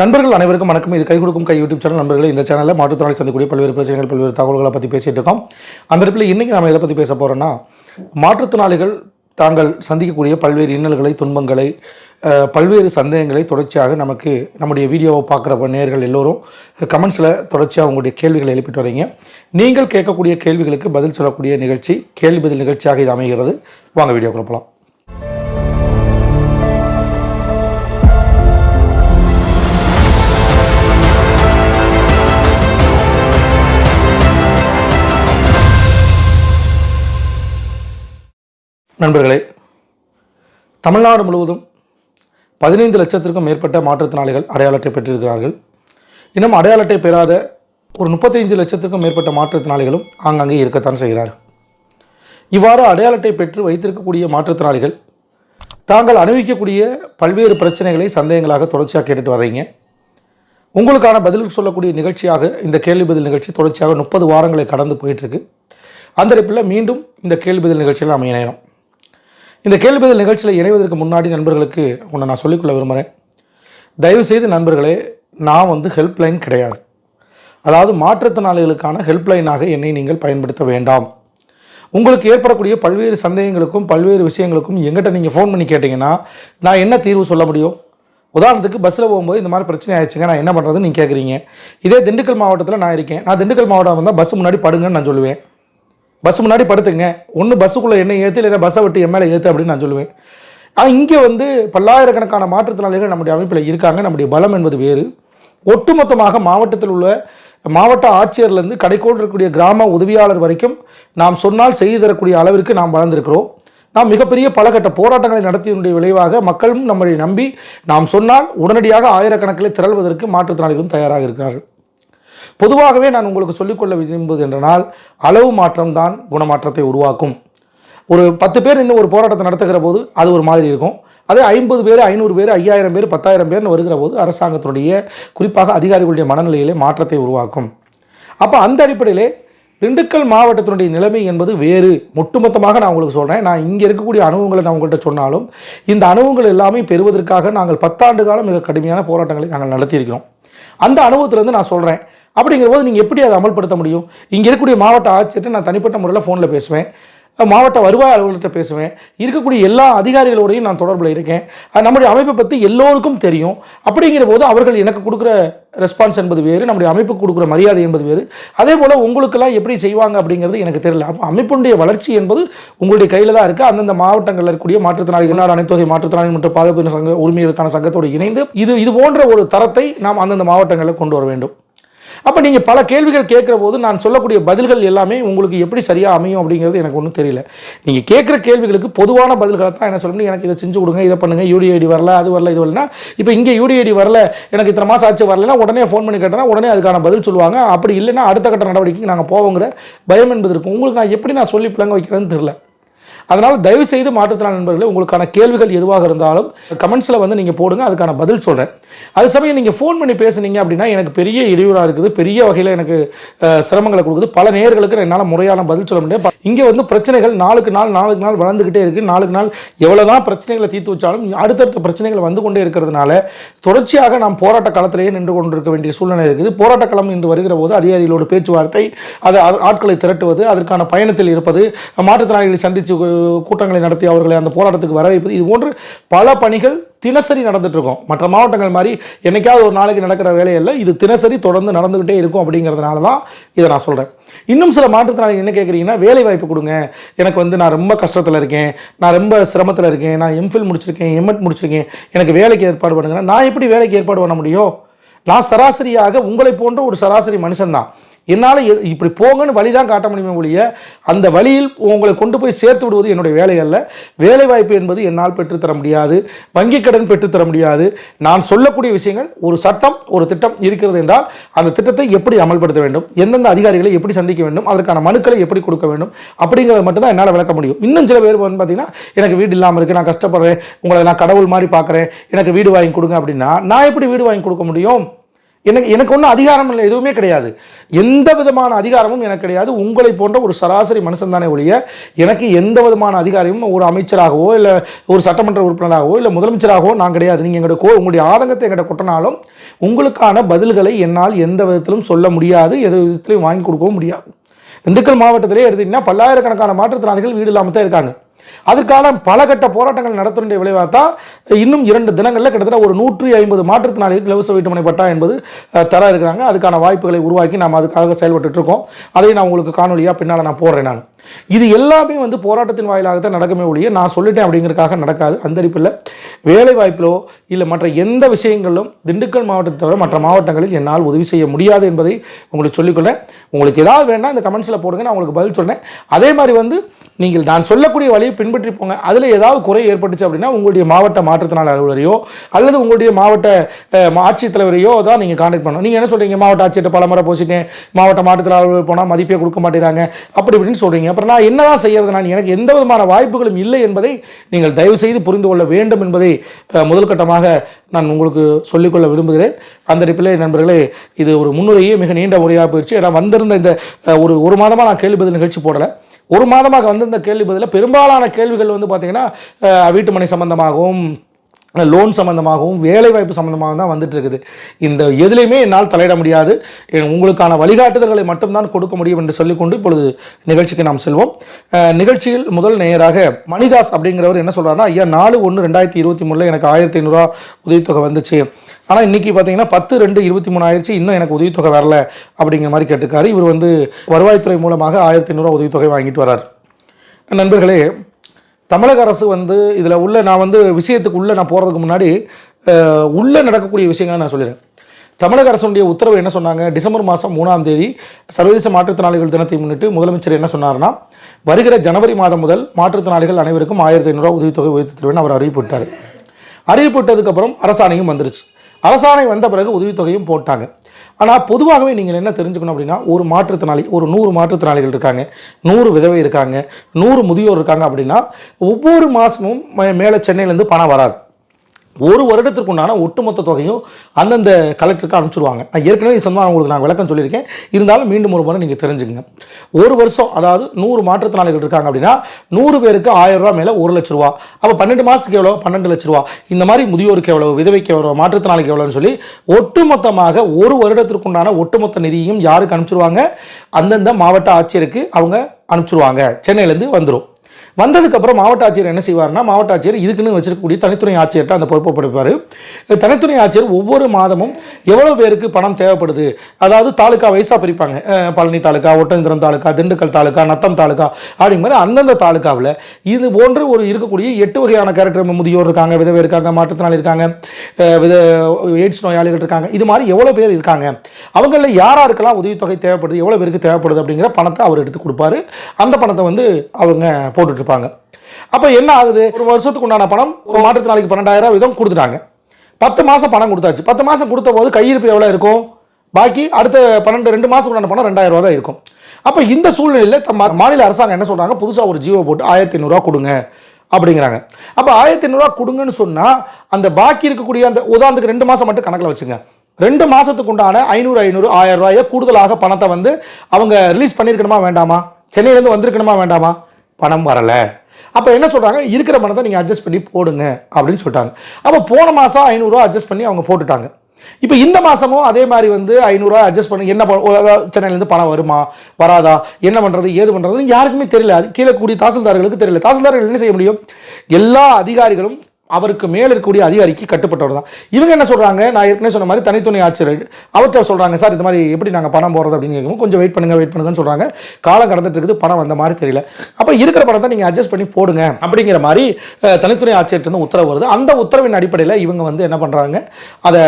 நண்பர்கள் அனைவருக்கும் வணக்கம். இது கை கொடுக்கும் கை யூடியூப் சேனல். நண்பர்கள் இந்த சேனலில் மாற்றுத்திறனாளி சந்திக்கூடிய பல்வேறு பிரச்சனைகள் பல்வேறு தகவல்களை பற்றி பேசிகிட்டு இருக்கோம். அந்த இடத்துல இன்றைக்கி நம்ம எதை பற்றி பேச போகிறோன்னா மாற்றுத்திறனாளிகள் தாங்கள் சந்திக்கக்கூடிய பல்வேறு இன்னல்களை துன்பங்களை பல்வேறு சந்தேகங்களை தொடர்ச்சியாக நமக்கு நம்முடைய வீடியோவை பார்க்குற நேர்கள் எல்லோரும் கமெண்ட்ஸில் தொடர்ச்சியாக உங்களுடைய கேள்விகளை எழுப்பிட்டு வரீங்க. நீங்கள் கேட்கக்கூடிய கேள்விகளுக்கு பதில் சொல்லக்கூடிய நிகழ்ச்சி கேள்வி பதில் நிகழ்ச்சியாக இது அமைகிறது. வாங்க வீடியோ கொடுப்பலாம் நண்பர்களே தமிழ்நாடு முழுவதும் பதினைந்து லட்சத்திற்கும் மேற்பட்ட மாற்றுத்திறனாளிகள் அடையாள அட்டை பெற்றிருக்கிறார்கள். இன்னும் அடையாள அட்டை பெறாத ஒரு முப்பத்தைந்து லட்சத்திற்கும் மேற்பட்ட மாற்றுத்திறனாளிகளும் ஆங்காங்கே இருக்கத்தான் செய்கிறார் இவ்வாறு அடையாள அட்டை பெற்று வைத்திருக்கக்கூடிய மாற்றுத்திறனாளிகள் தாங்கள் அனுபவிக்கக்கூடிய பல்வேறு பிரச்சனைகளை சந்தேகங்களாக தொடர்ச்சியாக கேட்டுட்டு வர்றீங்க. உங்களுக்கான பதில் சொல்லக்கூடிய நிகழ்ச்சியாக இந்த கேள்வி பதில் நிகழ்ச்சி தொடர்ச்சியாக முப்பது வாரங்களை கடந்து போயிட்டுருக்கு அந்த இடத்துல மீண்டும் இந்த கேள்வி பதில் நிகழ்ச்சியில் நாம் இணையிறோம். இந்த கேள்விதல் நிகழ்ச்சியில் இணைவதற்கு முன்னாடி நண்பர்களுக்கு ஒன்று நான் சொல்லிக்கொள்ள விரும்புகிறேன் தயவுசெய்து நண்பர்களே நான் வந்து ஹெல்ப்லைன் கிடையாது. அதாவது மாற்றுத்திறனாளிகளுக்கான ஹெல்ப்லைனாக என்னை நீங்கள் பயன்படுத்த வேண்டாம். உங்களுக்கு ஏற்படக்கூடிய பல்வேறு சந்தேகங்களுக்கும் பல்வேறு விஷயங்களுக்கும் எங்கிட்ட நீங்கள் ஃபோன் பண்ணி கேட்டிங்கன்னா நான் என்ன தீர்வு சொல்ல முடியும்? உதாரணத்துக்கு பஸ்ஸில் போகும்போது இந்த மாதிரி பிரச்சனை ஆயிடுச்சுங்க நான் என்ன பண்ணுறதுன்னு நீங்கள் கேட்குறீங்க இதே திண்டுக்கல் மாவட்டத்தில் நான் இருக்கேன். நான் திண்டுக்கல் மாவட்டம் வந்தால் பஸ் முன்னாடி படுங்கன்னு நான் சொல்லுவேன். பஸ் முன்னாடி படுத்துங்க. ஒன்று பஸ்ஸுக்குள்ளே என்ன ஏற்று இல்லை பஸ்ஸை விட்டு என் மேலே ஏற்று அப்படின்னு நான் சொல்லுவேன். ஆனால் இங்கே வந்து பல்லாயிரக்கணக்கான மாற்றுத்திறனாளிகள் நம்முடைய அமைப்பில் இருக்காங்க. நம்முடைய பலம் என்பது வேறு. ஒட்டுமொத்தமாக மாவட்டத்தில் உள்ள மாவட்ட ஆட்சியர்லேருந்து கடைக்கோடு இருக்கக்கூடிய கிராம உதவியாளர் வரைக்கும் நாம் சொன்னால் செய்து தரக்கூடிய அளவிற்கு நாம் வளர்ந்திருக்கிறோம். நாம் மிகப்பெரிய பலகட்ட போராட்டங்களை நடத்தியதனுடைய விளைவாக மக்களும் நம்மை நம்பி நாம் சொன்னால் உடனடியாக ஆயிரக்கணக்கில் திரள்வதற்கு மாற்றுத்திறனாளிகளும் தயாராக இருக்கிறார்கள். பொதுவாகவே நான் உங்களுக்கு சொல்லிக்கொள்ள விரும்புவது என்றனால் அளவு மாற்றம் தான் குணமாற்றத்தை உருவாக்கும். ஒரு பத்து பேர் இன்னும் ஒரு போராட்டத்தை நடத்துகிற போது அது ஒரு மாதிரி இருக்கும். அதே ஐம்பது பேர் ஐநூறு பேர் ஐயாயிரம் பேர் பத்தாயிரம் பேர்னு வருகிற போது அரசாங்கத்தினுடைய குறிப்பாக அதிகாரிகளுடைய மனநிலையிலே மாற்றத்தை உருவாக்கும். அப்போ அந்த அடிப்படையிலே திண்டுக்கல் மாவட்டத்தினுடைய நிலைமை என்பது வேறு. ஒட்டுமொத்தமாக நான் உங்களுக்கு சொல்கிறேன் நான் இங்கே இருக்கக்கூடிய அனுபவங்களை நான் உங்கள்கிட்ட சொன்னாலும் இந்த அனுபவங்கள் எல்லாமே பெறுவதற்காக நாங்கள் பத்தாண்டு காலம் மிக கடுமையான போராட்டங்களை நாங்கள் நடத்தியிருக்கிறோம். அந்த அனுபவத்திலேருந்து நான் சொல்கிறேன் அப்படிங்கிற போது நீங்கள் எப்படி அதை அமல்படுத்த முடியும்? இங்கே இருக்கக்கூடிய மாவட்ட ஆட்சியர்கிட்ட நான் தனிப்பட்ட முறையில் ஃபோனில் பேசுவேன். மாவட்ட வருவாய் அலுவலர்கிட்ட பேசுவேன். இருக்கக்கூடிய எல்லா அதிகாரிகளோடையும் நான் தொடர்பில் இருக்கேன். அது நம்முடைய அமைப்பை பற்றி எல்லோருக்கும் தெரியும். அப்படிங்கிற போது அவர்கள் எனக்கு கொடுக்குற ரெஸ்பான்ஸ் என்பது வேறு நம்முடைய அமைப்புக்கு கொடுக்குற மரியாதை என்பது வேறு. அதே போல் உங்களுக்கெல்லாம் எப்படி செய்வாங்க அப்படிங்கிறது எனக்கு தெரியல. அப்போ அமைப்புடைய வளர்ச்சி என்பது உங்களுடைய கையில் தான் இருக்குது அந்தந்த மாவட்டங்களில் இருக்கக்கூடிய மாற்றுத்திறனாளிகள் நாடு அனைத்து மாற்றுத்திறனாளி மற்றும் பாதுகாப்பு சங்க உரிமைகளுக்கான சங்கத்தோடு இணைந்து இது இது போன்ற ஒரு தரத்தை நாம் அந்தந்த மாவட்டங்களில் கொண்டு வர வேண்டும். அப்போ நீங்கள் பல கேள்விகள் கேட்குற போது நான் சொல்லக்கூடிய பதில்கள் எல்லாமே உங்களுக்கு எப்படி சரியாக அமையும் அப்படிங்கிறது எனக்கு ஒன்றும் தெரியல. நீங்கள் கேட்குற கேள்விகளுக்கு பொதுவான பதில்களை தான் என்ன சொல்ல எனக்கு இதை செஞ்சு கொடுங்க இதை பண்ணுங்கள் யூடிஐடி வரல அது வரல இது வரலனா இப்போ இங்கே யூடிஐடி வரல எனக்கு இத்தனை மாதம் ஆச்சு வரலனா உடனே ஃபோன் பண்ணி கேட்டேன்னா உடனே அதுக்கான பதில் சொல்லுவாங்க. அப்படி இல்லைன்னா அடுத்த கட்ட நடவடிக்கைக்கு நாங்கள் போவோங்கிற பயம் என்பது இருக்கும். உங்களுக்கு நான் எப்படி நான் சொல்லி பிள்ளைங்க வைக்கிறேன்னு தெரியல. அதனால் தயவு செய்து மாற்றுத்திறன் நண்பர்களே உங்களுக்கான கேள்விகள் எதுவாக இருந்தாலும் கமெண்ட்ஸில் வந்து நீங்கள் போடுங்க அதுக்கான பதில் சொல்கிறேன் அது சமயம் நீங்கள் ஃபோன் பண்ணி பேசுனீங்க அப்படின்னா எனக்கு பெரிய இடையூறாக இருக்குது பெரிய வகையில் எனக்கு சிரமங்களை கொடுக்குது. பல நேர்களுக்கு என்னால் முறையான பதில் சொல்ல முடியாது இங்கே வந்து பிரச்சனைகள் நாளுக்கு நாள் நாளுக்கு நாள் வளர்ந்துக்கிட்டே இருக்குது நாளுக்கு நாள் எவ்வளோ தான் பிரச்சனைகளை தீர்த்து வச்சாலும் அடுத்தடுத்த பிரச்சனைகள் வந்து கொண்டே இருக்கிறதுனால தொடர்ச்சியாக நாம் போராட்ட காலத்திலேயே நின்று கொண்டிருக்க வேண்டிய சூழ்நிலை இருக்குது. போராட்ட களம் இன்று வருகிற போது அதிகாரிகளோடு பேச்சுவார்த்தை அது ஆட்களை திரட்டுவது அதற்கான பயணத்தில் இருப்பது மாற்றுத்திறனாளிகளை சந்தித்து கூட்டங்களை நடத்தி அவர்களை அந்த போராட்டத்துக்கு வர வைப்பது. இது போன்று பல பணிகள் தினசரி நடந்துட்டு இருக்கும் மற்ற மாவட்டங்கள் மாதிரி என்னைக்காவது ஒரு நாளைக்கு நடக்கிற வேலையில் இது தினசரி தொடர்ந்து நடந்துகிட்டே இருக்கும் அப்படிங்கிறதுனால தான் இதை நான் சொல்கிறேன் இன்னும் சில மாற்றுத்திறனாளிகள் என்ன கேட்குறீங்கன்னா வேலை வாய்ப்பு கொடுங்க. எனக்கு வந்து நான் ரொம்ப கஷ்டத்தில் இருக்கேன். நான் ரொம்ப சிரமத்தில் இருக்கேன். நான் எம்ஃபில் முடிச்சிருக்கேன் எம்எட் முடிச்சிருக்கேன். எனக்கு வேலைக்கு ஏற்பாடு பண்ணுங்கன்னா நான் எப்படி வேலைக்கு ஏற்பாடு பண்ண முடியும்? நான் சராசரியாக உங்களை போன்ற ஒரு சராசரி மனுஷன்தான். என்னால் இப்படி போங்கன்னு வழி தான் காட்ட முடியுமே ஒழிய அந்த வழியில் உங்களை கொண்டு போய் சேர்த்து விடுவது என்னுடைய வேலை அல்ல. வேலை வாய்ப்பு என்பது என்னால் பெற்றுத்தர முடியாது வங்கிக் கடன் பெற்றுத்தர முடியாது. நான் சொல்லக்கூடிய விஷயங்கள் ஒரு சட்டம் ஒரு திட்டம் இருக்கிறது என்றால் அந்த திட்டத்தை எப்படி அமல்படுத்த வேண்டும் எந்தெந்த அதிகாரிகளை எப்படி சந்திக்க வேண்டும் அதற்கான மனுக்களை எப்படி கொடுக்க வேண்டும் அப்படிங்கிறத மட்டும்தான் என்னால் விளக்க முடியும். இன்னும் சில பேர் வந்து பார்த்தீங்கன்னா எனக்கு வீடு இல்லாமல் இருக்குது நான் கஷ்டப்படுறேன் உங்களை நான் கடவுள் மாதிரி பார்க்குறேன் எனக்கு வீடு வாங்கி கொடுங்க அப்படின்னா நான் எப்படி வீடு வாங்கி கொடுக்க முடியும்? எனக்கு எனக்கு ஒன்றும் அதிகாரம் இல்லை எதுவுமே கிடையாது. எந்த விதமான அதிகாரமும் எனக்கு கிடையாது. உங்களை போன்ற ஒரு சராசரி மனுஷன் தானே ஒழிய எனக்கு எந்த விதமான அதிகாரமும் ஒரு அமைச்சராகவோ இல்லை ஒரு சட்டமன்ற உறுப்பினராகவோ இல்லை முதலமைச்சராகவோ நான் கிடையாது. நீங்கள் எங்களுடைய கோ உங்களுடைய ஆதங்கத்தை எங்கிட்ட கொட்டினாலும் உங்களுக்கான பதில்களை என்னால் எந்த விதத்திலும் சொல்ல முடியாது எந்த விதத்திலையும் வாங்கி கொடுக்கவும் முடியாது. திண்டுக்கல் மாவட்டத்திலே எடுத்திங்கன்னா பல்லாயிரக்கணக்கான மாற்றுத்திறனாளிகள் வீடு இல்லாமல் தான் இருக்காங்க. அதற்கான பலகட்ட போராட்டங்கள் நடத்தினுடைய விளைவாக தான் இன்னும் இரண்டு தினங்களில் கிட்டத்தட்ட ஒரு நூற்றி ஐம்பது மாற்றுத்திறனாளிகள் இலவச வீட்டுமனை பட்டா என்பது தர இருக்கிறாங்க. அதுக்கான வாய்ப்புகளை உருவாக்கி நாம் அதுக்காக செயல்பட்டு இருக்கோம். அதை நான் உங்களுக்கு காணொலியாக பின்னால் நான் போடுறேன் நான். இது எல்லாமே வந்து போராட்டத்தின் வாயிலாக தான் நடக்குமே ஒழிய நான் சொல்லிட்டேன் அப்படிங்கிறதுக்காக நடக்காது அந்த அடிப்பில் வேலை வாய்ப்பிலோ இல்லை மற்ற எந்த விஷயங்களிலும் திண்டுக்கல் மாவட்டத்தை தவிர மற்ற மாவட்டங்களில் என்னால் உதவி செய்ய முடியாது என்பதை உங்களுக்கு சொல்லிக்கொள்ளேன் உங்களுக்கு ஏதாவது வேணால் இந்த கமெண்ட்ஸில் போடுங்க நான் உங்களுக்கு பதில் சொல்கிறேன் அதே மாதிரி வந்து நீங்கள் நான் சொல்லக்கூடிய வழியை பின்பற்றி போங்க. அதில் ஏதாவது குறை ஏற்பட்டுச்சு அப்படின்னா உங்களுடைய மாவட்ட மாற்றுத்திறனாளி அலுவலரையோ அல்லது உங்களுடைய மாவட்ட ஆட்சித்தலைவரையோ தான் நீங்கள் கான்டாக்ட் பண்ணணும். நீங்கள் என்ன சொல்கிறீங்க மாவட்ட ஆட்சியர்கிட்ட பல முறை போசிட்டேன். மாவட்ட மாற்றுத்திறனாளி போனால் மதிப்பே கொடுக்க மாட்டேங்கிறாங்க. அப்படி இப்படின்னு சொல்கிறீங்க அப்புறம் நான் என்னதான் செய்யறது நான் எனக்கு எந்த விதமான வாய்ப்புகளும் இல்லை என்பதை நீங்கள் தயவு செய்து புரிந்து கொள்ள வேண்டும் என்பதை முதல் கட்டமாக நான் உங்களுக்கு சொல்லிக்கொள்ள விரும்புகிறேன். அந்த அடிப்பிலே நண்பர்களே இது ஒரு முன்னுரையே மிக நீண்ட முறையாக போயிடுச்சு ஏன்னா வந்திருந்த இந்த ஒரு ஒரு மாதமாக நான் கேள்வி பதில் நிகழ்ச்சி போடலை. ஒரு மாதமாக வந்திருந்த கேள்வி பதிலில் பெரும்பாலான கேள்விகள் வந்து பார்த்திங்கன்னா வீட்டுமனை சம்பந்தமாகவும் லோன் சம்மந்தமாகவும் வேலைவாய்ப்பு சம்மந்தமாகவும் தான் வந்துட்டு இருக்குது இந்த எதுலையுமே என்னால் தலையிட முடியாது. உங்களுக்கான வழிகாட்டுதல்களை மட்டும்தான் கொடுக்க முடியும் என்று சொல்லிக்கொண்டு இப்பொழுது நிகழ்ச்சிக்கு நாம் செல்வோம். நிகழ்ச்சியில் முதல் நேயராக மணிதாஸ் அப்படிங்கிறவர் என்ன சொல்கிறாருன்னா ஐயா நாலு ஒன்று ரெண்டாயிரத்தி இருபத்தி மூணில் எனக்கு ஆயிரத்தி ஐநூறுரூவா உதவித்தொகை வந்துச்சு. ஆனால் இன்றைக்கி பார்த்தீங்கன்னா பத்து ரெண்டு இருபத்தி மூணு ஆயிடுச்சு இன்னும் எனக்கு உதவித்தொகை வரல. அப்படிங்கிற மாதிரி கேட்டிருக்காரு. இவர் வந்து வருவாய்த்துறை மூலமாக ஆயிரத்தி ஐநூறுரூவா உதவித்தொகை வாங்கிட்டு வரார் நண்பர்களே தமிழக அரசு வந்து இதில் உள்ள நான் வந்து விஷயத்துக்கு உள்ளே நான் போகிறதுக்கு முன்னாடி உள்ளே நடக்கக்கூடிய விஷயங்களை நான் சொல்லிடுறேன். தமிழக அரசுடைய உத்தரவு என்ன சொன்னாங்க? டிசம்பர் மாதம் மூணாம் தேதி சர்வதேச மாற்றுத்திறனாளிகள் தினத்தை முன்னிட்டு முதலமைச்சர் என்ன சொன்னார்னா வருகிற ஜனவரி மாதம் முதல் மாற்றுத்திறனாளிகள் அனைவருக்கும் ஆயிரத்தி ஐநூறுரூவா உதவித்தொகை உயர்த்தி தருவேன் அவர் அறிவிப்பிட்டார் அறிவிப்பிட்டதுக்கப்புறம் அரசாணையும் வந்துருச்சு. அரசாணை வந்த பிறகு உதவித்தொகையும் போட்டாங்க. ஆனால் பொதுவாகவே நீங்கள் என்ன தெரிஞ்சுக்கணும் அப்படின்னா ஒரு மாற்றுத்திறனாளி ஒரு நூறு மாற்றுத்திறனாளிகள் இருக்காங்க நூறு விதவை இருக்காங்க நூறு முதியோர் இருக்காங்க அப்படின்னா ஒவ்வொரு மாதமும் மேலே சென்னையிலேருந்து பணம் வராது. ஒரு வருடத்திற்கு உண்டான ஒட்டுமொத்த தொகையும் அந்தந்த கலெக்டருக்கு அனுப்பிச்சிடுவாங்க நான் ஏற்கனவே இது சொன்னா உங்களுக்கு நான் விளக்கம் சொல்லியிருக்கேன். இருந்தாலும் மீண்டும் ஒரு முறை நீங்கள் தெரிஞ்சுக்கங்க. ஒரு வருஷம் அதாவது நூறு மாற்றுத்திறனாளிகள் இருக்காங்க அப்படின்னா நூறு பேருக்கு ஆயிரம் ரூபா மேலே ஒரு லட்ச ரூபா. அப்போ பன்னெண்டு மாதத்துக்கு எவ்வளோ பன்னெண்டு லட்ச ரூபா. இந்த மாதிரி முதியோருக்கு எவ்வளோ விதவைக்கு எவ்வளோ மாற்றுத்திறனாளிக்கு எவ்வளோன்னு சொல்லி ஒட்டுமொத்தமாக ஒரு வருடத்திற்கு உண்டான ஒட்டுமொத்த நிதியும் யாருக்கு அனுப்பிச்சிடுவாங்க அந்தந்த மாவட்ட ஆட்சியருக்கு அவங்க அனுப்பிச்சிடுவாங்க சென்னையிலேருந்து வந்துடும் வந்ததுக்கப்புறம் மாவட்ட ஆட்சியர் என்ன செய்வார்னா மாவட்ட ஆட்சியர் இதுக்குன்னு வச்சிருக்கக்கூடிய தனித்துறை ஆட்சியர்கிட்ட அந்த பொறுப்பை படுப்பார் தனித்துறை ஆட்சியர் ஒவ்வொரு மாதமும் எவ்வளோ பேருக்கு பணம் தேவைப்படுது? அதாவது தாலுக்கா வயசாக பிரிப்பாங்க. பழனி தாலுக்கா ஒட்டந்திரம் தாலுக்கா திண்டுக்கல் தாலுக்கா நத்தம் தாலுக்கா அப்படிங்கிற மாதிரி அந்தந்த தாலுக்காவில் இது போன்று ஒரு இருக்கக்கூடிய எட்டு வகையான கேரக்டர் முதியோர் இருக்காங்க விதவை இருக்காங்க மாற்றுத்திறனாளி இருக்காங்க வித எய்ட்ஸ் நோயாளிகள் இருக்காங்க. இது மாதிரி எவ்வளோ பேர் இருக்காங்க? அவங்களில் யாராருக்கெல்லாம் உதவித்தொகை தேவைப்படுது எவ்வளோ பேருக்கு தேவைப்படுது அப்படிங்கிற பணத்தை அவர் எடுத்து கொடுப்பாரு. அந்த பணத்தை வந்து அவங்க போட்டுட்டு இருப்பாங்க அப்போ என்ன ஆகுது? ஒரு வருஷத்துக்கு உண்டான பணம் ஒரு மாற்றுத்திறனாளிக்கு பன்னெண்டாயிரம் வீதம் கொடுத்துட்டாங்க. பத்து மாதம் பணம் கொடுத்தாச்சு. பத்து மாதம் கொடுத்த போது கையிருப்பு எவ்வளோ இருக்கும்? பாக்கி அடுத்த பன்னெண்டு ரெண்டு மாதத்துக்கு உண்டான பணம் ரெண்டாயிரம் ரூபா தான் இருக்கும். அப்போ இந்த சூழ்நிலையில் தம் மாநில அரசாங்கம் என்ன சொல்கிறாங்க புதுசாக ஒரு ஜீவோ போட்டு ஆயிரத்தி ஐநூறுரூவா கொடுங்க அப்படிங்கிறாங்க. அப்போ ஆயிரத்தி ஐநூறுரூவா கொடுங்கன்னு சொன்னால் அந்த பாக்கி இருக்கக்கூடிய அந்த உதாரணத்துக்கு ரெண்டு மாதம் மட்டும் கணக்கில் வச்சுங்க. ரெண்டு மாதத்துக்கு உண்டான ஐநூறு ஐநூறு ஆயிரம் ரூபாயை கூடுதலாக பணத்தை வந்து அவங்க ரிலீஸ் பண்ணியிருக்கணுமா வேண்டாமா? சென்னையிலேருந்து வந்திருக்கணுமா வேண்டாமா? பணம் வரலை. அப்போ என்ன சொல்கிறாங்க இருக்கிற பணத்தை நீங்கள் அட்ஜஸ்ட் பண்ணி போடுங்க அப்படின்னு சொல்லிட்டாங்க. அப்போ போன மாதம் ஐநூறுரூவா அட்ஜஸ்ட் பண்ணி அவங்க போட்டுட்டாங்க. இப்போ இந்த மாதமும் அதே மாதிரி வந்து ஐநூறுரூவா அட்ஜஸ்ட் பண்ணி என்ன சென்னையிலேருந்து பணம் வருமா? வராதா? என்ன பண்ணுறது ஏது பண்ணுறதுன்னு யாருக்குமே தெரியல. அது கீழே கூடிய தாசில்தார்களுக்கு தெரியல. தாசில்தார்கள் என்ன செய்ய முடியும்? எல்லா அதிகாரிகளும் அவருக்கு மேலே இருக்கக்கூடிய அதிகாரிக்கு கட்டுப்பட்டவர் தான். இவங்க என்ன சொல்கிறாங்க நான் ஏற்கனவே சொன்ன மாதிரி தனித்துணை ஆட்சியர் அவர்கிட்ட சொல்கிறாங்க சார் இந்த மாதிரி எப்படி நாங்கள் பணம் போடுறது? அப்படின்னு கேட்கும்போது கொஞ்சம் வெயிட் பண்ணுங்க வெயிட் பண்ணுங்கன்னு சொல்கிறாங்க காலம் கடந்துட்டு இருக்குது பணம் வந்த மாதிரி தெரியல. அப்போ இருக்கிற பணத்தை நீங்கள் அட்ஜஸ்ட் பண்ணி போடுங்க. அப்படிங்கிற மாதிரி தனித்துணை தனித்துறை ஆட்சியர்கிட்ட இருந்து உத்தரவு வருது. அந்த உத்தரவின் அடிப்படையில் இவங்க வந்து என்ன பண்ணுறாங்க அதை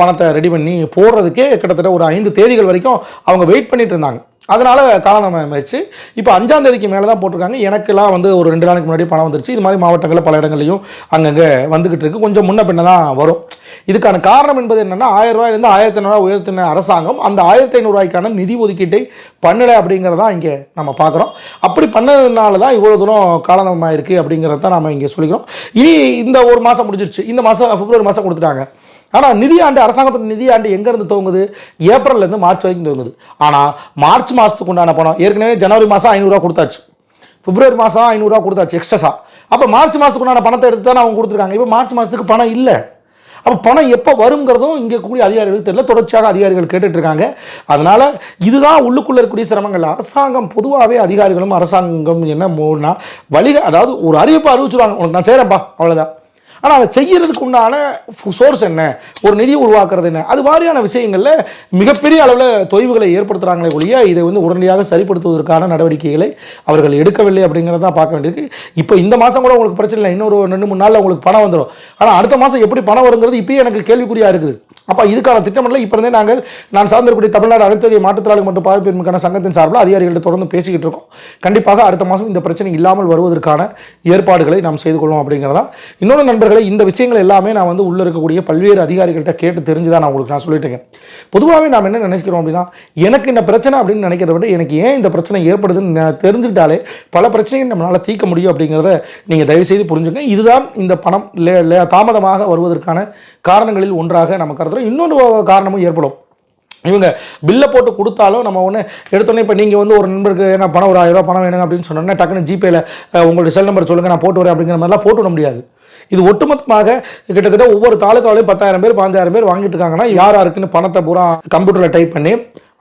பணத்தை ரெடி பண்ணி போடுறதுக்கே கிட்டத்தட்ட ஒரு ஐந்து தேதிகள் வரைக்கும் அவங்க வெயிட் பண்ணிட்டு இருந்தாங்க. அதனால காலதாமதமாயிடுச்சு இப்போ அஞ்சாம் தேதிக்கு மேலே தான் போட்டிருக்காங்க. எனக்கெல்லாம் வந்து ஒரு ரெண்டு நாளைக்கு முன்னாடி பணம் வந்துருச்சு. இது மாதிரி மாவட்டங்களில் பல இடங்கள்லையும் அங்கங்கே வந்துக்கிட்டு இருக்கு. கொஞ்சம் முன்ன பின்ன தான் வரும். இதுக்கான காரணம் என்பது என்னன்னா ஆயிரம் ரூபாயிலிருந்து ஆயிரத்தி ஐநூறுரூவா உயர்த்தின அரசாங்கம் அந்த ஆயிரத்தி ஐநூறுரூவாய்க்கான நிதி ஒதுக்கீட்டை பண்ணலை அப்படிங்கிறதா இங்கே நம்ம பார்க்குறோம் அப்படி பண்ணதுனால தான் இவ்வளோ தூரம் காலதாமமாக இருக்குது அப்படிங்கிறத தான் நம்ம இங்கே சொல்லிக்கிறோம். இனி இந்த ஒரு மாதம் முடிஞ்சிருச்சு. இந்த மாதம் பிப்ரவரி மாதம் கொடுத்துட்டாங்க. ஆனால் நிதியாண்டு அரசாங்கத்தோட நிதியாண்டு எங்கேருந்து துவங்குது? ஏப்ரல்லேருந்து மார்ச் வரைக்கும் துவங்குது. ஆனால் மார்ச் மாதத்துக்கு உண்டான பணம் ஏற்கனவே ஜனவரி மாதம் ஐநூறுரூவா கொடுத்தாச்சு. பிப்ரவரி மாதம் ஐநூறுரூவா கொடுத்தாச்சு எக்ஸ்ட்ரஸாக அப்போ மார்ச் மாதத்துக்கு உண்டான பணத்தை எடுத்து தான் அவங்க கொடுத்துருக்காங்க. இப்போ மார்ச் மாதத்துக்கு பணம் இல்லை. அப்போ பணம் எப்போ வருங்கிறதும் இங்கே கூடிய அதிகாரிகளுக்கு தெரியல. தொடர்ச்சியாக அதிகாரிகள் கேட்டுட்டு இருக்காங்க அதனால் இதுதான் உள்ளுக்குள்ளே இருக்கக்கூடிய சிரமங்கள். அரசாங்கம் பொதுவாகவே அதிகாரிகளும் அரசாங்கம் என்ன மூணுனா வழி அதாவது ஒரு அறிவிப்பு அறிவிச்சுருவாங்க. உனக்கு நான் செய்கிறேன்ப்பா அவ்வளோதான் ஆனால் அதை செய்யறதுக்கு உண்டான சோர்ஸ் என்ன? ஒரு நிதி உருவாக்குறது என்ன? அது மாதிரியான விஷயங்களில் மிகப்பெரிய அளவில் தொய்வுகளை ஏற்படுத்துகிறாங்களே ஒழிய இதை வந்து உடனடியாக சரிப்படுத்துவதற்கான நடவடிக்கைகளை அவர்கள் எடுக்கவில்லை அப்படிங்கிறத பார்க்க வேண்டியிருக்கு. இப்போ இந்த மாதம் கூட உங்களுக்கு பிரச்சனை இல்லை. இன்னொரு ரெண்டு மூணு நாளில் உங்களுக்கு பணம் வந்துடும் ஆனால் அடுத்த மாதம் எப்படி பணம் வருங்கிறது இப்பயே எனக்கு கேள்விக்குறியாக இருக்குது. அப்போ இதுக்கான திட்டமிடல இப்போ இருந்தே நாங்கள் நான் சார்ந்திருக்கக்கூடிய தமிழ்நாடு அனைத்து வகை மாற்றுத்திறனாளி மற்றும் பாதிப்பிற்கான சங்கத்தின் சார்பில் அதிகாரிகள்ட்ட தொடர்ந்து பேசிக்கிட்டு இருக்கோம். கண்டிப்பாக அடுத்த மாதம் இந்த பிரச்சனை இல்லாமல் வருவதற்கான ஏற்பாடுகளை நாம் செய்து கொள்வோம் அப்படிங்கிறதா நண்பர்கள் நண்பர்களை இந்த விஷயங்கள் எல்லாமே நான் வந்து உள்ளே இருக்கக்கூடிய பல்வேறு அதிகாரிகள்கிட்ட கேட்டு தெரிஞ்சு தான் நான் உங்களுக்கு நான் சொல்லிட்டேங்க பொதுவாகவே நாம் என்ன நினைக்கிறோம் அப்படின்னா எனக்கு இந்த பிரச்சனை அப்படின்னு நினைக்கிறத விட எனக்கு ஏன் இந்த பிரச்சனை ஏற்படுதுன்னு தெரிஞ்சுக்கிட்டாலே பல பிரச்சனைகள் நம்மளால் தீர்க்க முடியும் அப்படிங்கிறத நீங்கள் தயவுசெய்து புரிஞ்சுங்க இதுதான் இந்த பணம் லே தாமதமாக வருவதற்கான காரணங்களில் ஒன்றாக நம்ம கருதுறோம். இன்னொரு காரணமும் ஏற்படும். இவங்க பில்லை போட்டு கொடுத்தாலும் நம்ம ஒன்று எடுத்தோன்னே இப்போ நீங்கள் வந்து ஒரு நண்பருக்கு ஏங்க பணம் ஒரு ஆயிரம் பணம் வேணுங்க அப்படின்னு சொன்னோன்னா டக்குன்னு ஜிபேயில் உங்களுடைய செல் நம்பர் சொல்லுங்கள் நான் போட்டு வரேன் அப்படிங்கிற மாதிரிலாம் போட்டு விட முடியாது. இது ஒட்டுமொத்தமாக கிட்டத்தட்ட ஒவ்வொரு தாலுக்காவிலையும் பத்தாயிரம் பேர் பாஞ்சாயிரம் பேர் வாங்கிட்டு இருக்காங்கன்னா யார் யாருக்குன்னு பணத்தை பூரா கம்ப்யூட்டரில் டைப் பண்ணி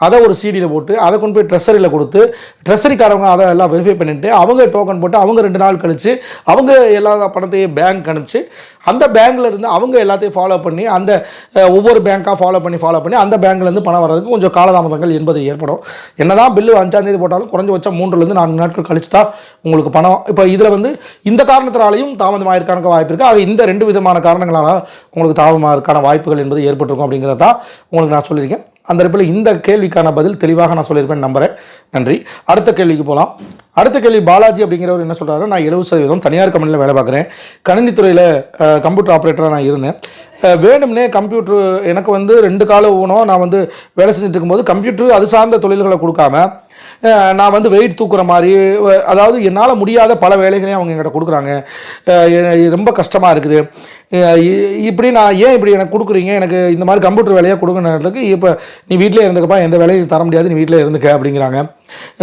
அதை ஒரு சீடியில் போட்டு அதை கொண்டு போய் ட்ரெஸரியில் கொடுத்து ட்ரெஸரிக்காரவங்க அதை எல்லாம் வெரிஃபை பண்ணிவிட்டு அவங்க டோக்கன் போட்டு அவங்க ரெண்டு நாள் கழித்து அவங்க எல்லா பணத்தையும் பேங்க் அனுப்பிச்சு அந்த பேங்க்கில் இருந்து அவங்க எல்லாத்தையும் ஃபாலோ பண்ணி அந்த ஒவ்வொரு பேங்க்காக ஃபாலோ பண்ணி ஃபாலோ பண்ணி அந்த பேங்க்லேருந்து பணம் வர்றதுக்கு கொஞ்சம் காலதாமதங்கள் என்பது ஏற்படும். என்ன தான் பில்லு அஞ்சாந்தேதி போட்டாலும் குறைஞ்சபட்சம் மூன்றுலேருந்து நான்கு நாட்கள் கழிச்சு தான் உங்களுக்கு பணம். இப்போ இதில் வந்து இந்த காரணத்தினாலையும் தாமதமாகிருக்கான வாய்ப்பு இருக்குது ஆக இந்த ரெண்டு விதமான காரணங்களால் உங்களுக்கு தாமதமாக இருக்கான வாய்ப்புகள் என்பது ஏற்பட்டிருக்கும் அப்படிங்கிறத தான் உங்களுக்கு நான் சொல்லியிருக்கேன். அந்த இடத்துல இந்த கேள்விக்கான பதில் தெளிவாக நான் சொல்லியிருப்பேன் நம்புறேன். நன்றி. அடுத்த கேள்விக்கு போகலாம் அடுத்த கேள்வி பாலாஜி அப்படிங்கிறவர் என்ன சொல்கிறாரு நான் எழுபது சதவீதம் தனியார் கம்பெனியில் வேலை பார்க்குறேன். கணினித்துறையில் கம்ப்யூட்டர் ஆப்ரேட்டராக நான் இருந்தேன். வேணும்னே கம்ப்யூட்டர் எனக்கு வந்து ரெண்டு கால ஊனம் நான் வந்து வேலை செஞ்சுட்டு இருக்கும்போது கம்ப்யூட்டர் அது சார்ந்த தொழில்களை கொடுக்காம நான் வந்து வெயிட் தூக்குற மாதிரி அதாவது என்னால் முடியாத பல வேலைகளையும் அவங்க என்கிட்ட கொடுக்குறாங்க. ரொம்ப கஷ்டமாக இருக்குது. இ- இப்படி நான் ஏன் இப்படி எனக்கு கொடுக்குறீங்க? எனக்கு இந்த மாதிரி கம்ப்யூட்டர் வேலையாக கொடுக்கணுன்றதுக்கு இப்போ நீ வீட்டிலே இருந்துக்கப்பா எந்த வேலையும் தர முடியாது நீ வீட்டிலே இருந்துக்க அப்படிங்கிறாங்க.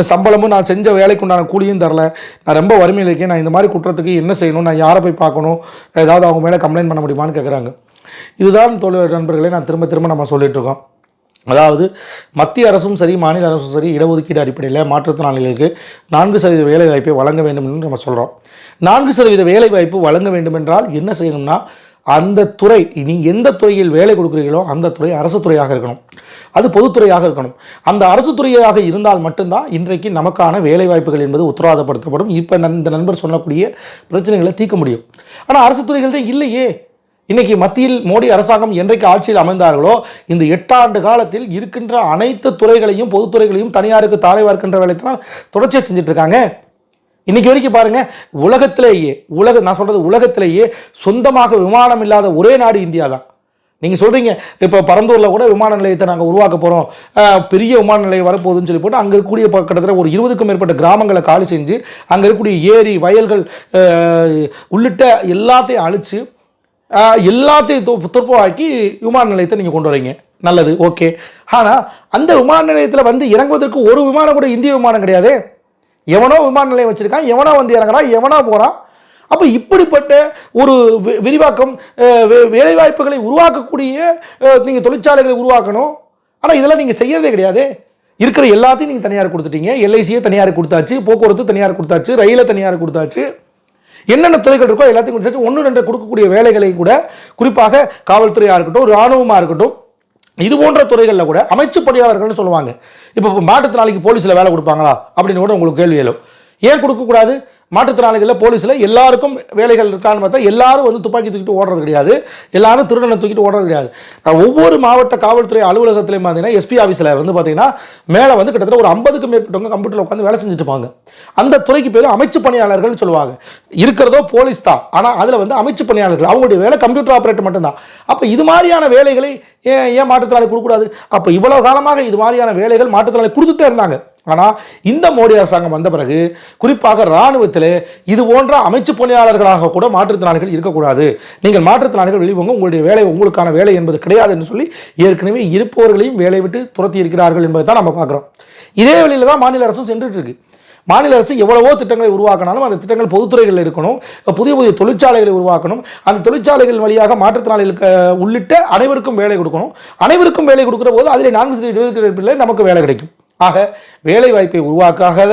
சம்பளமும் நான் செஞ்ச வேலைக்கு உண்டான கூலியும் தரல. நான் ரொம்ப வறுமையில் இருக்கேன். நான் இந்த மாதிரி குற்றத்துக்கு என்ன செய்யணும்? நான் யாரை போய் பார்க்கணும்? ஏதாவது அவங்க மேலே கம்ப்ளைண்ட் பண்ண முடியுமான்னு கேட்குறாங்க இதுதான் தொழில் நண்பர்களே நான் திரும்ப திரும்ப நம்ம சொல்லிட்டு இருக்கோம். அதாவது மத்திய அரசும் சரி மாநில அரசும் சரி இடஒதுக்கீடு அடிப்படையில் மாற்றுத்திறனாளிகளுக்கு நான்கு சதவீத வேலைவாய்ப்பை வழங்க வேண்டும் என்று நம்ம சொல்கிறோம் நான்கு சதவீத வேலைவாய்ப்பு வழங்க வேண்டும் என்றால் என்ன செய்யணும்னா அந்த துறை நீ எந்த துறையில் வேலை கொடுக்குறீங்களோ அந்த துறை அரசு துறையாக இருக்கணும். அது பொதுத்துறையாக இருக்கணும். அந்த அரசு துறையாக இருந்தால் மட்டும்தான் இன்றைக்கு நமக்கான வேலைவாய்ப்புகள் என்பது உத்தரவாதப்படுத்தப்படும். இப்போ இந்த நண்பர் சொல்லக்கூடிய பிரச்சனைகளை தீர்க்க முடியும். ஆனால் அரசு துறைகள் தான் இல்லையே. இன்னைக்கு மத்தியில் மோடி அரசாங்கம் என்றைக்கு ஆட்சியில் அமைந்தார்களோ இந்த எட்டாண்டு காலத்தில் இருக்கின்ற அனைத்து துறைகளையும் பொதுத்துறைகளையும் தனியாருக்கு தாரை வார்க்கின்ற வேலை தான் தொடர்ச்சியாக செஞ்சுட்டு இருக்காங்க இன்னைக்கு வரைக்கும் பாருங்க உலகத்திலேயே உலக நான் சொல்றது உலகத்திலேயே சொந்தமாக விமானம் இல்லாத ஒரே நாடு இந்தியா தான் நீங்கள் சொல்கிறீங்க இப்போ பரந்தூரில் கூட விமான நிலையத்தை நாங்கள் உருவாக்க போகிறோம் பெரிய விமான நிலையம் வரப்போகுதுன்னு சொல்லி போட்டு அங்கே இருக்கக்கூடிய ப- கிட்டத்தட்ட ஒரு இருபதுக்கும் மேற்பட்ட கிராமங்களை காலி செஞ்சு அங்கே இருக்கக்கூடிய ஏரி வயல்கள் உள்ளிட்ட எல்லாத்தையும் அழித்து எல்லாத்தையும் து- விமான நிலையத்தை நீங்கள் கொண்டு வரீங்க. நல்லது ஓகே. ஆனால் அந்த விமான நிலையத்தில் வந்து இறங்குவதற்கு ஒரு விமானம் கூட இந்திய விமானம் கிடையாது. எவனோ விமான நிலையம் வச்சுருக்கான் எவனோ வந்து இறங்குறான் எவனோ போகிறான் அப்போ இப்படிப்பட்ட ஒரு வி- விரிவாக்கம் வே- வேலைவாய்ப்புகளை உருவாக்கக்கூடிய நீங்கள் தொழிற்சாலைகளை உருவாக்கணும். ஆனால் இதெல்லாம் நீங்கள் செய்யறதே கிடையாது. இருக்கிற எல்லாத்தையும் நீங்கள் தனியார் கொடுத்துட்டீங்க. எல்ஐசியை தனியார் கொடுத்தாச்சு போக்குவரத்து தனியார் கொடுத்தாச்சு ரயிலை தனியார் கொடுத்தாச்சு. என்னென்ன துறைகள் இருக்கோ எல்லாத்தையும் கொடுத்தாச்சு ஒன்று ரெண்டு கொடுக்கக்கூடிய வேலைகளை கூட குறிப்பாக காவல்துறையாக இருக்கட்டும் இராணுவமாக இருக்கட்டும் இது போன்ற துறைகளில் கூட அமைச்சு பணியாளர்கள்னு சொல்லுவாங்க. இப்போ மாற்றுத்திறனாளிக்கு போலீஸில் வேலை கொடுப்பாங்களா? அப்படின்னு கூட உங்களுக்கு கேள்வி எழும். ஏன் கொடுக்கக்கூடாது மாற்றுத்திறனாளிகளில் போலீஸில் எல்லாருக்கும் வேலைகள் இருக்கான்னு பார்த்தா எல்லாரும் வந்து துப்பாக்கி தூக்கிட்டு ஓடுறது கிடையாது. எல்லாரும் திருடனை தூக்கிட்டு ஓடுறது கிடையாது. ஒவ்வொரு மாவட்ட காவல்துறை அலுவலகத்திலையும் பார்த்தீங்கன்னா எஸ்பி ஆஃபீஸில் வந்து பார்த்தீங்கன்னா மேலே வந்து கிட்டத்தட்ட ஒரு ஐம்பதுக்கும் மேற்பட்டவங்க கம்ப்யூட்டரில் உட்காந்து வேலை செஞ்சுட்டுப்பாங்க. அந்த துறைக்கு பேர் அமைச்சு பணியாளர்கள்னு சொல்லுவாங்க. இருக்கிறதோ போலீஸ் தான். ஆனால் அதில் வந்து அமைச்சு பணியாளர்கள். அவங்களுடைய வேலை கம்ப்யூட்டர் ஆப்ரேட்டர் மட்டும்தான். அப்போ இது மாதிரியான வேலைகளை ஏன் ஏன் மாற்றுத்திறனாளி கொடுக்கக்கூடாது? அப்போ இவ்வளோ காலமாக இது மாதிரியான வேலைகள் மாற்றுத்திறனாளி கொடுத்துட்டே இருந்தாங்க. ஆனால் இந்த மோடி அரசாங்கம் வந்த பிறகு குறிப்பாக இராணுவத்தில் இது போன்ற அமைச்சு பணியாளர்களாக கூட மாற்றுத்திறனாளிகள் இருக்கக்கூடாது. நீங்கள் மாற்றுத்திறனாளிகள் வெளிவங்க உங்களுடைய வேலை உங்களுக்கான வேலை என்பது கிடையாது என்று சொல்லி ஏற்கனவே இருப்பவர்களையும் வேலை விட்டு துரத்தி இருக்கிறார்கள் என்பதை தான் நம்ம பார்க்குறோம். இதே வழியில் தான் மாநில அரசும் சென்றுட்டு இருக்கு மாநில அரசு எவ்வளவோ திட்டங்களை உருவாக்கினாலும் அந்த திட்டங்கள் பொதுத்துறைகளில் இருக்கணும் புதிய புதிய தொழிற்சாலைகளை உருவாக்கணும் அந்த தொழிற்சாலைகள் வழியாக மாற்றுத்திறனாளிகளுக்கு உள்ளிட்ட அனைவருக்கும் வேலை கொடுக்கணும். அனைவருக்கும் வேலை கொடுக்குற போது அதில் நான்கு சதவீத நமக்கு வேலை கிடைக்கும். ஆக வேலை வாய்ப்பை உருவாக்காத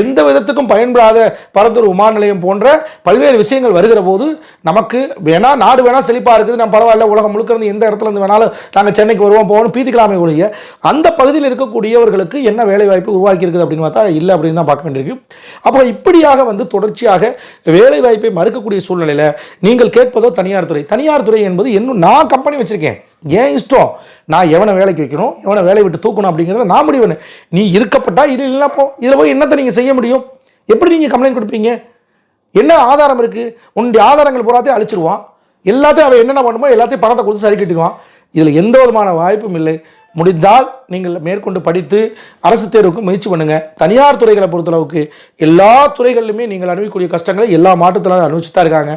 எந்த விதத்துக்கும் பயன்படாத பரந்தூர் விமான நிலையம் போன்ற பல்வேறு விஷயங்கள் வருகிற போது நமக்கு வேணா நாடு வேணா செழிப்பாக இருக்குது. நம்ம பரவாயில்ல உலகம் முழுக்க இருந்து எந்த இடத்துல இருந்து வேணாலும் நாங்கள் சென்னைக்கு வருவோம் போகணும் பீதிக்கலாமே ஒழிய அந்த பகுதியில் இருக்கக்கூடியவர்களுக்கு என்ன வேலை வாய்ப்பு உருவாக்கி இருக்குது அப்படின்னு பார்த்தா இல்லை அப்படின்னு தான் பார்க்க வேண்டியிருக்கு. அப்போ இப்படியாக வந்து தொடர்ச்சியாக வேலை வாய்ப்பை மறுக்கக்கூடிய சூழ்நிலையில் நீங்கள் கேட்பதோ தனியார் துறை. தனியார் துறை என்பது இன்னும் நான் கம்பெனி வச்சிருக்கேன். ஏன் இஷ்டம்? நான் எவனை வேலைக்கு வைக்கணும் எவனை வேலையை விட்டு தூக்கணும் அப்படிங்கிறத நான் முடிவேன் நீ இருக்கப்பட்டா இது இல்லைனா போ. இதில் போய் என்னத்தை நீங்கள் செய்ய முடியும்? எப்படி நீங்கள் கம்ப்ளைண்ட் கொடுப்பீங்க? என்ன ஆதாரம் இருக்குது உன்னுடைய ஆதாரங்கள் பூராத்தையும் அழிச்சிருவான். எல்லாத்தையும் அவன் என்னென்ன பண்ணுமோ எல்லாத்தையும் பணத்தை கொடுத்து சரி கட்டிக்குவான் இதில் எந்த விதமான வாய்ப்பும் இல்லை. முடிந்தால் நீங்கள் மேற்கொண்டு படித்து அரசு தேர்வுக்கு முயற்சி பண்ணுங்கள் தனியார் துறைகளை பொறுத்தளவுக்கு எல்லா துறைகளிலுமே நீங்கள் அனுபவிக்கக்கூடிய கஷ்டங்களை எல்லா மாற்றுத்திறனாலும் அனுபவிச்சு தான் இருக்காங்க.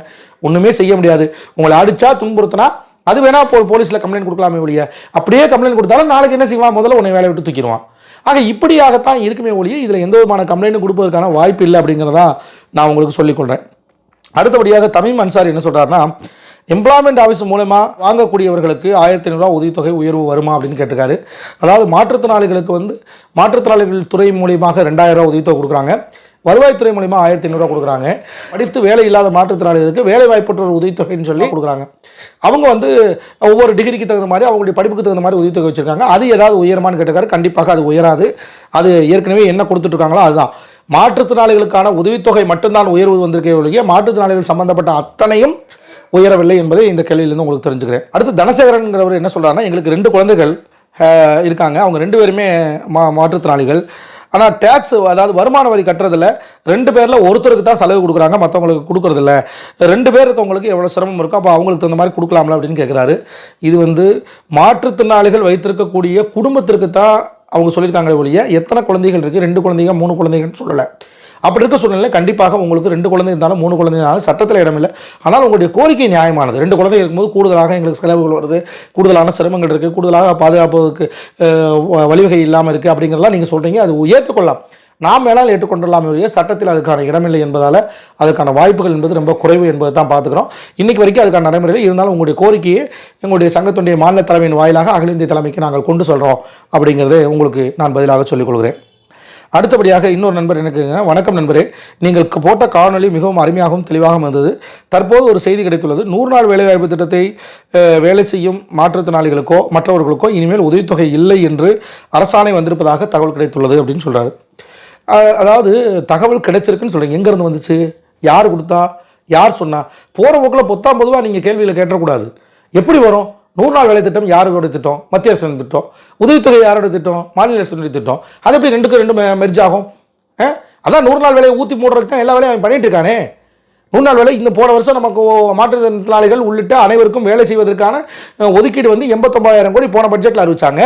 ஒன்றுமே செய்ய முடியாது. உங்களை அடித்தா துன்புறுத்தினா அது வேணால் போ போலீஸில் கம்ப்ளைண்ட் கொடுக்கலாமே ஒழிய. அப்படியே கம்ப்ளைண்ட் கொடுத்தாலும் நாளைக்கு என்ன செய்வான்? முதல்ல உன்னை வேலையை விட்டு தூக்கிடுவான். ஆக இப்படியாகத்தான் இருக்குமே ஒழிய இதில் எந்த விதமான கம்ப்ளைண்ட் கொடுப்பதற்கான வாய்ப்பு இல்லை அப்படிங்கிறதா நான் உங்களுக்கு சொல்லிக்கொள்கிறேன் அடுத்தபடியாக தமிழ் அன்சாரி என்ன சொல்கிறாருன்னா எம்ப்ளாய்மெண்ட் ஆஃபீஸ் மூலமாக வாங்கக்கூடியவர்களுக்கு ஆயிரத்தி ஐநூறுரூவா உதவித்தொகை உயர்வு வருமா? அப்படின்னு கேட்டிருக்காரு. அதாவது மாற்றுத்திறனாளிகளுக்கு வந்து மாற்றுத்திறனாளிகள் துறை மூலியமாக ரெண்டாயிரம் ரூபா உதவித்தொகை கொடுக்குறாங்க. வருவாய்த்துறை மூலிமா ஆயிரத்தி ஐநூறுரூவா கொடுக்குறாங்க. படித்து வேலை இல்லாத மாற்றுத்திறனாளிகளுக்கு வேலை வாய்ப்பற்றோர் உதவித்தொகைன்னு சொல்லி கொடுக்குறாங்க. அவங்க வந்து ஒவ்வொரு டிகிரிக்கு தகுந்த மாதிரி அவங்களுடைய படிப்புக்கு தகுந்த மாதிரி உதவித்தொகை வச்சுருக்காங்க. அது ஏதாவது உயருமான்னு கேட்டுக்காரு கண்டிப்பாக அது உயராது. அது ஏற்கனவே என்ன கொடுத்துட்ருக்காங்களோ அதுதான். மாற்றுத்திறனாளிகளுக்கான உதவித்தொகை மட்டும்தான் உயர்வு வந்திருக்கே ஒழிய மாற்றுத்திறனாளிகள் சம்பந்தப்பட்ட அத்தனையும் உயரவில்லை என்பதை இந்த கேள்வியிலேருந்து உங்களுக்கு தெரிஞ்சுக்கிறேன். அடுத்து தனசேகரன்கிறவர் என்ன சொல்கிறாருன்னா எங்களுக்கு ரெண்டு குழந்தைகள் இருக்காங்க. அவங்க ரெண்டு பேருமே மா மாற்றுத்திறனாளிகள். ஆனால் டேக்ஸ் அதாவது வருமான வரி கட்டுறதில்ல ரெண்டு பேரில் ஒருத்தருக்கு தான் செலவு கொடுக்குறாங்க மற்றவங்களுக்கு கொடுக்குறதில்ல. ரெண்டு பேர் இருக்கவங்களுக்கு எவ்வளோ சிரமம் இருக்கோ அப்போ அவங்களுக்கு தகுந்த மாதிரி கொடுக்கலாம்ல அப்படின்னு கேட்குறாரு இது வந்து மாற்றுத்திறனாளிகள் வைத்திருக்கக்கூடிய குடும்பத்திற்கு தான் அவங்க சொல்லியிருக்காங்களே ஒழிய எத்தனை குழந்தைகள் இருக்குது ரெண்டு குழந்தைங்க மூணு குழந்தைகள்னு சொல்லலை. அப்படி இருக்க சூழ்நிலை கண்டிப்பாக உங்களுக்கு ரெண்டு குழந்தை இருந்தாலும் மூணு குழந்தை இருந்தாலும் சட்டத்தில் இடமில்லை. ஆனால் உங்களுடைய கோரிக்கை நியாயமானது. ரெண்டு குழந்தை இருக்கும்போது கூடுதலாக எங்களுக்கு செலவுகள் வருது. கூடுதலான சிரமங்கள் இருக்குது கூடுதலாக பாதுகாப்புக்கு வ- வழிவகை இல்லாமல் இருக்குது அப்படிங்கிறதெல்லாம் நீங்கள் சொல்கிறீங்க அது ஏற்றுக்கொள்ளலாம். நாம் வேணால் ஏற்றுக்கொண்டலாம் ஒழிய சட்டத்தில் அதுக்கான இடமில்லை என்பதால் அதுக்கான வாய்ப்புகள் என்பது ரொம்ப குறைவு என்பதை தான் பார்த்துக்கிறோம். இன்றைக்கு வரைக்கும் அதுக்கான நடைமுறையில் இருந்தாலும் உங்களுடைய கோரிக்கையை எங்களுடைய சங்கத்துடைய மாநில தலைமையின் வாயிலாக அகில இந்திய தலைமைக்கு நாங்கள் கொண்டு சொல்கிறோம் அப்படிங்கிறதே உங்களுக்கு நான் பதிலாக சொல்லிக் கொள்கிறேன். அடுத்தபடியாக இன்னொரு நண்பர் எனக்கு வணக்கம் நண்பரே. நீங்கள் போட்ட காணொளி மிகவும் அருமையாகவும் தெளிவாகவும் இருந்தது. தற்போது ஒரு செய்தி கிடைத்துள்ளது. நூறு நாள் வேலைவாய்ப்பு திட்டத்தை வேலை செய்யும் மாற்றுத்திறனாளிகளுக்கோ மற்றவர்களுக்கோ இனிமேல் உதவித்தொகை இல்லை என்று அரசாணை வந்திருப்பதாக தகவல் கிடைத்துள்ளது அப்படின்னு சொல்கிறாரு அதாவது தகவல் கிடைச்சிருக்குன்னு சொல்கிறீங்க எங்கேருந்து வந்துச்சு? யார் கொடுத்தா? யார் சொன்னா? போகிற போக்கில் பொத்தாம் பொதுவாக நீங்கள் கேள்வியில் கேட்டக்கூடாது எப்படி வரும்? நூறு நாள் வேலை திட்டம் யாரோட திட்டம்? மத்திய அரசு திட்டம். உதவித்தொகை யாரோட திட்டம்? மாநில அரசு திட்டம். அது எப்படி ரெண்டுக்கும் ரெண்டு மெர்ஜ் ஆகும்? அதான் நூறு நாள் வேலையை ஊற்றி மூடுறதுக்கு தான் எல்லா வேலையும் அவன் பண்ணிட்டு இருக்கானே. நூறு நாள் வேலை இந்த போன வருஷம் நமக்கு மாற்றுத்திறனாளிகள் உள்ளிட்ட அனைவருக்கும் வேலை செய்வதற்கான ஒதுக்கீடு வந்து எண்பத்தொம்பதாயிரம் கோடி போன பட்ஜெட்டில் அறிவிச்சாங்க.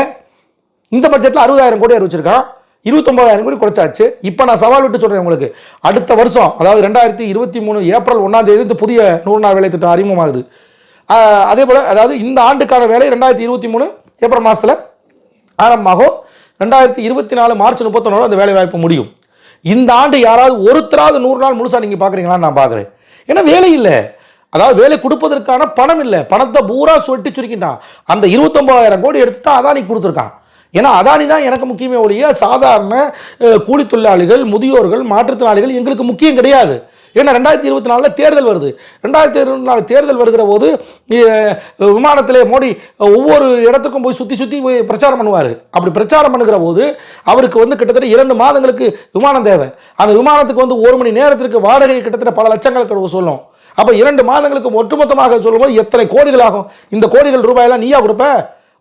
இந்த பட்ஜெட்டில் அறுபதாயிரம் கோடி அறிவிச்சிருக்கான் இருபத்தொம்பதாயிரம் கோடி குறைச்சாச்சு இப்போ நான் சவால் விட்டு சொல்கிறேன் உங்களுக்கு. அடுத்த வருஷம் அதாவது ரெண்டாயிரத்தி இருபத்தி மூணு ஏப்ரல் ஒன்றாம் தேதி இந்த புதிய நூறு நாள் வேலை திட்டம் அறிமுகமாகுது. அதே போல் அதாவது இந்த ஆண்டுக்கான வேலை ரெண்டாயிரத்தி இருபத்தி மூணு ஏப்ரல் மாதத்தில் ஆரம்பமாகும் ரெண்டாயிரத்தி இருபத்தி நாலு மார்ச் முப்பத்தொன்னோட அந்த வேலை வாய்ப்பு முடியும். இந்த ஆண்டு யாராவது ஒருத்தராவது நூறு நாள் முழுசாக நீங்கள் பார்க்குறீங்களான்னு நான் பார்க்குறேன் ஏன்னா வேலை இல்லை. அதாவது வேலை கொடுப்பதற்கான பணம் இல்லை. பணத்தை பூரா சொட்டி சுருக்கிட்டான். அந்த இருபத்தொம்பதாயிரம் கோடி எடுத்து தான் அதானி கொடுத்துருக்கான். ஏன்னா அதானி தான் எனக்கு முக்கியமே ஒழிய சாதாரண கூலி தொழிலாளிகள் முதியோர்கள் மாற்றுத்திறனாளிகள் எங்களுக்கு முக்கியம் கிடையாது. ஏன்னா ரெண்டாயிரத்தி இருபத்தி நாலில் தேர்தல் வருது. ரெண்டாயிரத்தி இருபத்தி நாலு தேர்தல் வருகிற போது விமானத்தில் விமானத்திலே மோடி ஒவ்வொரு இடத்துக்கும் போய் சுற்றி சுற்றி போய் பிரச்சாரம் பண்ணுவார். அப்படி பிரச்சாரம் பண்ணுகிற போது அவருக்கு வந்து கிட்டத்தட்ட இரண்டு மாதங்களுக்கு விமானம் தேவை. அந்த விமானத்துக்கு வந்து ஒரு மணி நேரத்திற்கு வாடகை கிட்டத்தட்ட பல லட்சங்களுக்கு சொல்லும் அப்போ இரண்டு மாதங்களுக்கு ஒட்டுமொத்தமாக சொல்லும்போது எத்தனை கோடிகள் ஆகும்? இந்த கோடிகள் ரூபாயெல்லாம் நீயா கொடுப்ப?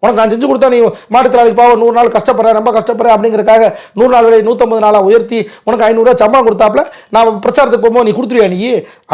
உனக்கு நான் செஞ்சு கொடுத்தா நீ மாற்றுத்திறனாளிக்கு பாவம் நூறு நாள் கஷ்டப்படுற ரொம்ப கஷ்டப்படுற அப்படிங்கிறக்காக நூறு நாள் விலை நூற்றம்பது நாளாக உயர்த்தி உனக்கு ஐநூறுரூவா சம்பளம் கொடுத்தாப்புல நான் பிரச்சாரத்துக்கு போகும்போது நீ கொடுத்துருவியா நீ?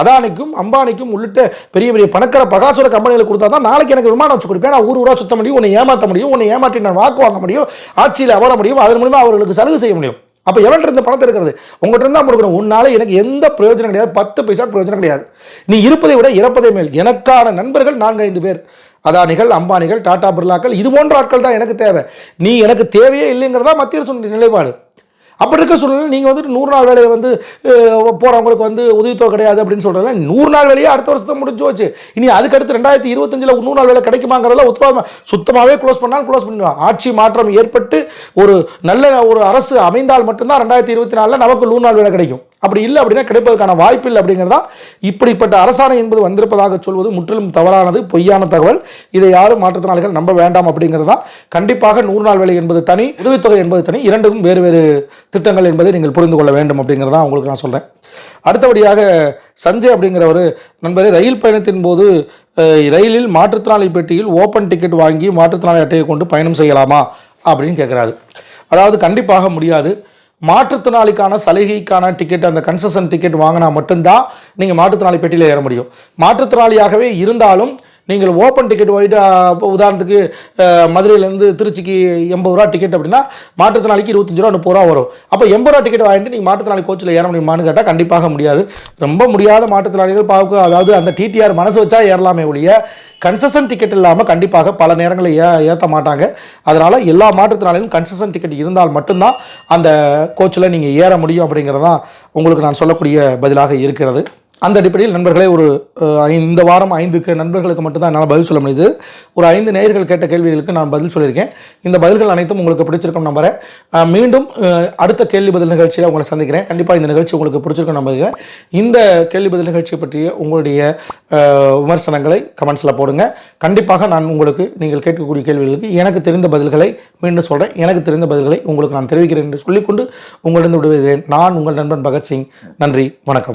அதானிக்கும் அம்பானிக்கும் உள்ளிட்ட பெரிய பெரிய பணக்கார பகாசுர கம்பெனிகளுக்கு கொடுத்தா தான் நாளைக்கு எனக்கு விமானம் வச்சு கொடுப்பேன். நான் ஊர் ஊராக சுத்த முடியும் உன்னை ஏமாற்ற முடியும் உன்னை ஏமாற்றி நான் வாக்கு வாங்க முடியும் ஆட்சியில் அவர முடியும் அதன் மூலிமா அவர்களுக்கு சலுகை செய்ய முடியும். அப்போ எவன்கிட்ட இருந்த பணத்தை இருக்கிறது உங்கள்கிட்ட இருந்தால் கொடுக்கணும். உன்னால் எனக்கு எந்த பிரயோஜனம் கிடையாது. பத்து பைசா பிரயோஜனம் கிடையாது. நீ இருப்பதை விட இறப்பதை மேல். எனக்கான நண்பர்கள் நான்கு ஐந்து பேர். அதானிகள் அம்பானிகள் டாடா பிர்லாக்கள் இது போன்ற ஆட்கள் தான் எனக்கு தேவை. நீ எனக்கு தேவையே இல்லைங்கிறதா மத்திய அரசு நிலைப்பாடு. அப்படி இருக்க சூழ்நிலை நீங்கள் வந்துட்டு நூறு நாள் வேலையை வந்து போகிறவங்களுக்கு வந்து உதவித்தொகை கிடையாது அப்படின்னு சொல்கிறாங்க நூறு நாள் வேலையே அடுத்த வருஷத்தை முடிஞ்சு வச்சு இனி அதுக்கடுத்து ரெண்டாயிரத்தி இருபத்தஞ்சில் நூறு நாள் வேலை கிடைக்குமாங்கிறதெல்லாம் உத்தரவாதம் சுத்தமாகவே க்ளோஸ் பண்ணாலும் க்ளோஸ் பண்ணிடுவான் ஆட்சி மாற்றம் ஏற்பட்டு ஒரு நல்ல ஒரு அரசு அமைந்தால் மட்டும்தான் ரெண்டாயிரத்தி இருபத்தி நாலில் நமக்கு நூறு நாள் வேலை கிடைக்கும். அப்படி இல்லை அப்படின்னா கிடைப்பதற்கான வாய்ப்பு இல்லை அப்படிங்கிறதா இப்படிப்பட்ட அரசாணை என்பது வந்திருப்பதாக சொல்வது முற்றிலும் தவறானது பொய்யான தகவல். இதை யாரும் மாற்றுத்திறனாளிகள் நம்ப வேண்டாம் அப்படிங்கிறது. தான் கண்டிப்பாக நூறு நாள் வேலை என்பது தனி உதவித்தொகை என்பது தனி இரண்டுக்கும் வேறு வேறு திட்டங்கள் என்பதை நீங்கள் புரிந்து கொள்ள வேண்டும் அப்படிங்கிறதா உங்களுக்கு நான் சொல்கிறேன் அடுத்தபடியாக சஞ்சய் அப்படிங்கிறவர் நண்பரே ரயில் பயணத்தின் போது ரயிலில் மாற்றுத்திறனாளி பெட்டியில் ஓப்பன் டிக்கெட் வாங்கி மாற்றுத்திறனாளி அட்டையை கொண்டு பயணம் செய்யலாமா அப்படின்னு கேட்குறாரு அதாவது கண்டிப்பாக முடியாது. மாற்றுத்திறனாளிக்கான சலுகைக்கான டிக்கெட் அந்த கன்செஷன் டிக்கெட் வாங்கினா மட்டும்தான் நீங்கள் மாற்றுத்திறனாளி பெட்டியில் ஏற முடியும். மாற்றுத்திறனாளியாகவே இருந்தாலும் நீங்கள் ஓப்பன் டிக்கெட் வாங்கிட்டு இப்போ உதாரணத்துக்கு மதுரையிலேருந்து திருச்சிக்கு எண்பது ரூபா டிக்கெட் அப்படின்னா மாற்றுத்திறனாளிக்கு இருபத்தஞ்சு ரூபா முப்பது ரூபா வரும். அப்போ எண்பது ரூபா டிக்கெட் வாங்கிட்டு நீங்கள் மாற்றுத்திறனாளி கோச்சில் ஏற முடியுமான்னு கேட்டால் கண்டிப்பாக முடியாது. ரொம்ப முடியாத மாற்றுத்திறனாளிகள் பார்க்க அதாவது அந்த டிடிஆர் மனசு வச்சா ஏறலாமே ஒழிய கன்செஷன் டிக்கெட் இல்லாமல் கண்டிப்பாக பல நேரங்களில் ஏ ஏற்ற மாட்டாங்க. அதனால் எல்லா மாற்றுத்திறனாளிகளும் கன்செஷன் டிக்கெட் இருந்தால் மட்டும்தான் அந்த கோச்சில் நீங்கள் ஏற முடியும் அப்படிங்கிறது தான் உங்களுக்கு நான் சொல்லக்கூடிய பதிலாக இருக்கிறது. அந்த அடிப்படையில் நண்பர்களே ஒரு ஐ- இந்த வாரம் ஐந்துக்கு நண்பர்களுக்கு மட்டும்தான் என்னால் பதில் சொல்ல முடியுது. ஒரு ஐந்து நேயர்கள் கேட்ட கேள்விகளுக்கு நான் பதில் சொல்லியிருக்கேன். இந்த பதில்கள் அனைத்தும் உங்களுக்கு பிடிச்சிருக்கும் நம்புறேன். மீண்டும் அடுத்த கேள்வி பதில் நிகழ்ச்சியில் உங்களை சந்திக்கிறேன். கண்டிப்பாக இந்த நிகழ்ச்சி உங்களுக்கு பிடிச்சிருக்கும் நம்புகிறேன். இந்த கேள்வி பதில் நிகழ்ச்சி பற்றிய உங்களுடைய விமர்சனங்களை கமெண்ட்ஸில் போடுங்க. கண்டிப்பாக நான் உங்களுக்கு நீங்கள் கேட்கக்கூடிய கேள்விகளுக்கு எனக்கு தெரிந்த பதில்களை மீண்டும் சொல்கிறேன் எனக்கு தெரிந்த பதில்களை உங்களுக்கு நான் தெரிவிக்கிறேன் என்று சொல்லிக்கொண்டு உங்களிடம் விடுகிறேன் நான் உங்கள் நண்பன் பகத்சிங். நன்றி வணக்கம்.